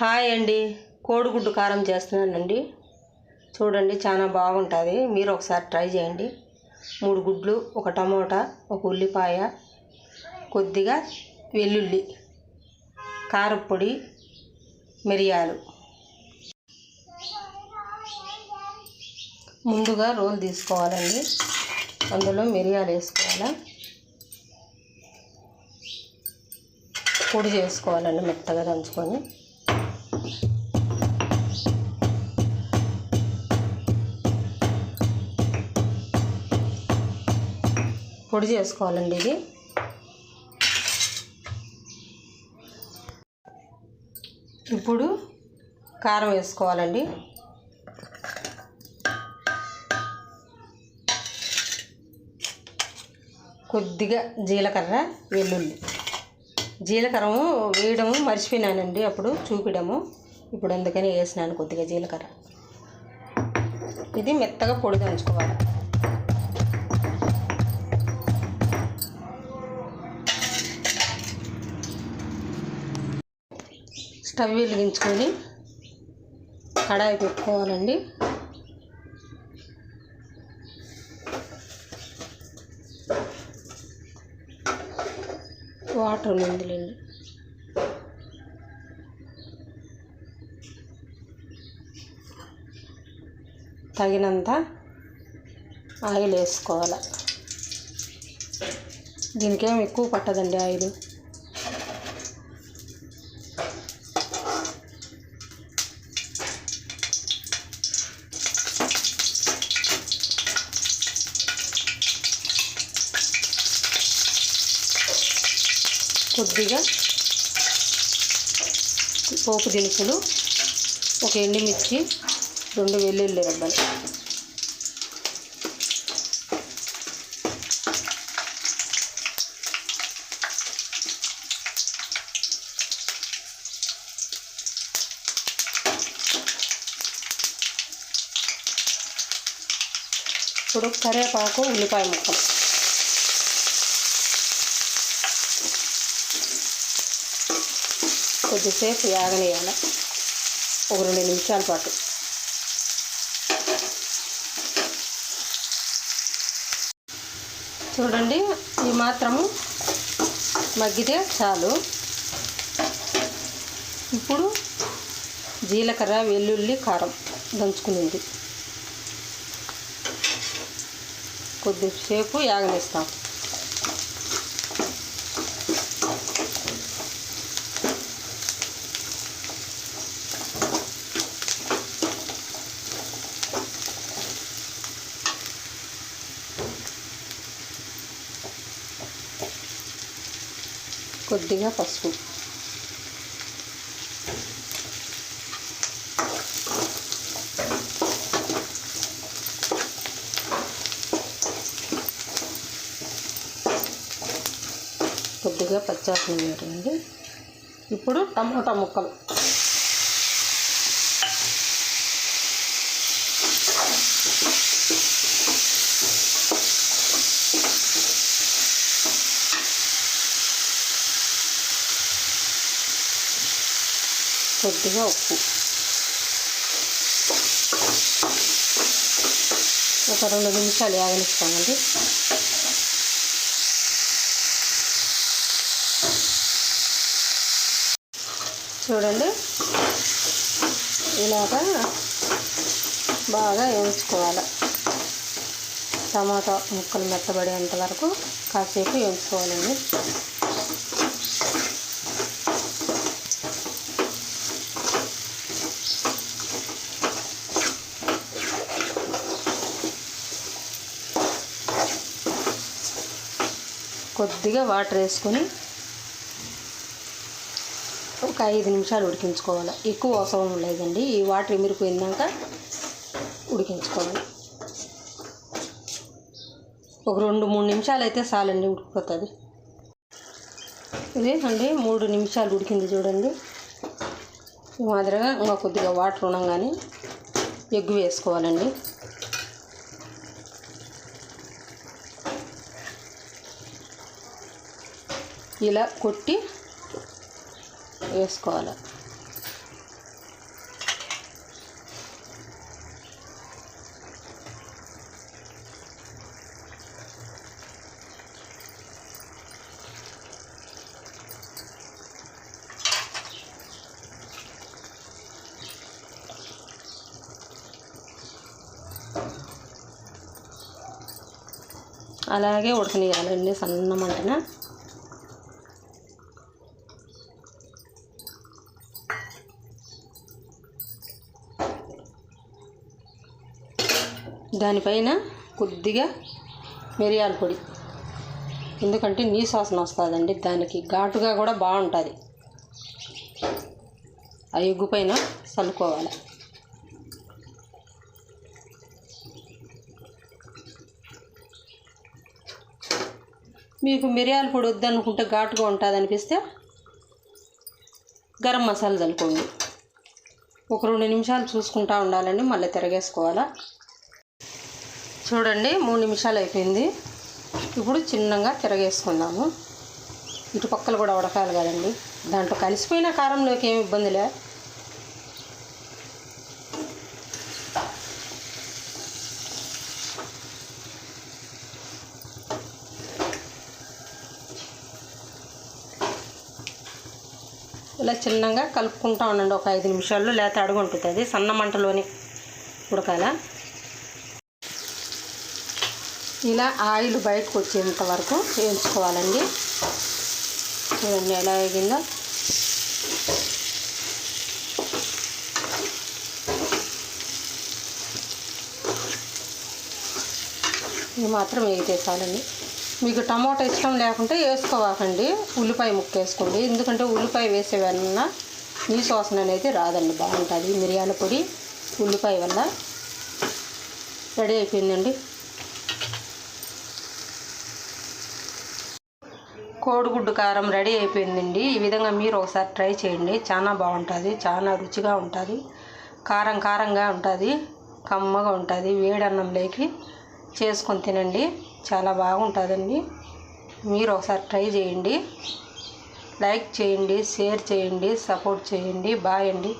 Hi అండి. కోడిగుడ్డు కారం చేస్తున్నానండి. చూడండి చాలా బాగుంటుంది. మీరు ఒకసారి ట్రై చేయండి. మూడు గుడ్లు ఒక టమోటా ఒక ఉల్లిపాయ కొద్దిగా వెల్లుల్లి కారపొడి మిరియాలు. ముందుగా రోల్ తీసుకోవాలండి. అందులో మిరియాలు వేసుకోవాలి? పొడి చేసుకోవాలండి మెత్తగా దంచుకొని. పొడి చేసుకోవాలండి ఇది. ఇప్పుడు కారం వేసుకోవాలండి. కొద్దిగా జీలకర్ర వెల్లుల్లి. జీలకర్రము వేయడము మర్చిపోయినానండి అప్పుడు చూపించడము ఇప్పుడు అందుకని వేసినాను కొద్దిగా జీలకర్ర. ఇది మెత్తగా పొడి దంచుకోవాలి. స్టవ్ వెలిగించుకొని కడాయి పెట్టుకోవాలండి. వాటర్ ముందులేండి. తగినంత ఆయిల్ వేసుకోవాలి దీనికేం ఎక్కువ పట్టదండి ఆయిల్. కొద్దిగా పోపు దినుసులు ఒక ఎండుమిర్చి రెండు వెల్లుల్లి రెబ్బలు. ఇప్పుడు కరివేపాకు ఉల్లిపాయ ముక్కలు. కొద్దిసేపు యాగనేయాలి ఒక రెండు నిమిషాల పాటు. చూడండి ఈ మాత్రము మగ్గితే చాలు. ఇప్పుడు జీలకర్ర వెల్లుల్లి కారం దంచుకునింది. కొద్దిసేపు యాగనిస్తాం. కొద్దిగా పసుపు. కొద్దిగా పచ్చాసన వేయండి ఇప్పుడు టమాటా ముక్కలు. కొద్దిగా ఉప్పు. ఒక రెండు నిమిషాలు యాగనిస్తామండి చూడండి. ఇలాగా బాగా వేయించుకోవాలి. టమాటా ముక్కలు మెత్తబడేంత వరకు కాసేపు వేయించుకోవాలండి. కొద్దిగా వాటర్ వేసుకొని ఒక ఐదు నిమిషాలు ఉడికించుకోవాలి. ఎక్కువ అవసరం లేదండి. ఈ వాటర్ ఎమిరిపోయిందాక ఉడికించుకోవాలి. ఒక రెండు మూడు నిమిషాలు అయితే చాలండి ఉడికిపోతుంది. ఇది అండి మూడు నిమిషాలు ఉడికింది చూడండి. ఈ మాదిరిగా ఇంకా కొద్దిగా వాటర్ ఉండగానే ఎగ్గు వేసుకోవాలండి. ఇలా కొట్టి వేసుకోవాలి. అలాగే ఉడకనియాలండి సన్న మంటన దానిపైన కొద్దిగా మిరియాల పొడి. ఎందుకంటే నీ వాసన వస్తుందండి దానికి ఘాటుగా కూడా బాగుంటుంది. ఆ ఎగ్గు పైన చల్లుకోవాలి. మీకు మిరియాల పొడి వద్దనుకుంటే ఘాటుగా ఉంటుంది అనిపిస్తే గరం మసాలా చల్లుకోండి. ఒక రెండు నిమిషాలు చూసుకుంటా ఉండాలండి మళ్ళీ తిరగేసుకోవాలా? చూడండి మూడు నిమిషాలు అయిపోయింది. ఇప్పుడు చిన్నగా తిరగేసుకుందాము. ఇటు పక్కలు కూడా ఉడకాలి కదండి. దాంట్లో కలిసిపోయిన కారంలోకి ఏమి ఇబ్బంది లే. ఇలా చిన్నగా కలుపుకుంటా ఉండండి. ఒక ఐదు నిమిషాల్లో లేకపోతే అడుగుంటుంది సన్న మంటలోని ఉడకాల. ఇలా ఆయిల్ బయటకు వచ్చేంత వరకు వేయించుకోవాలండి. చూడండి ఎలా వేగిందో. ఇది మాత్రం వేగితే చాలండి. మీకు టమాటా ఇష్టం లేకుంటే వేసుకోవాకండి. ఉల్లిపాయ ముక్క వేసుకోండి. ఎందుకంటే ఉల్లిపాయ వేసేవన్నా నీ వాసన అనేది రాదండి బాగుంటుంది. మిరియాల పొడి ఉల్లిపాయ వల్ల రెడీ అయిపోయిందండి. కోడిగుడ్డు కారం రెడీ అయిపోయిందండి. ఈ విధంగా మీరు ఒకసారి ట్రై చేయండి. చాలా బాగుంటుంది. చాలా రుచిగా ఉంటుంది. కారం కారంగా ఉంటుంది. కమ్మగా ఉంటుంది. వేడన్నంలోకి చేసుకొని తినండి. చాలా బాగుంటుందండి. మీరు ఒకసారి ట్రై చేయండి. లైక్ చేయండి. షేర్ చేయండి. సపోర్ట్ చేయండి. బాయ్ అండి.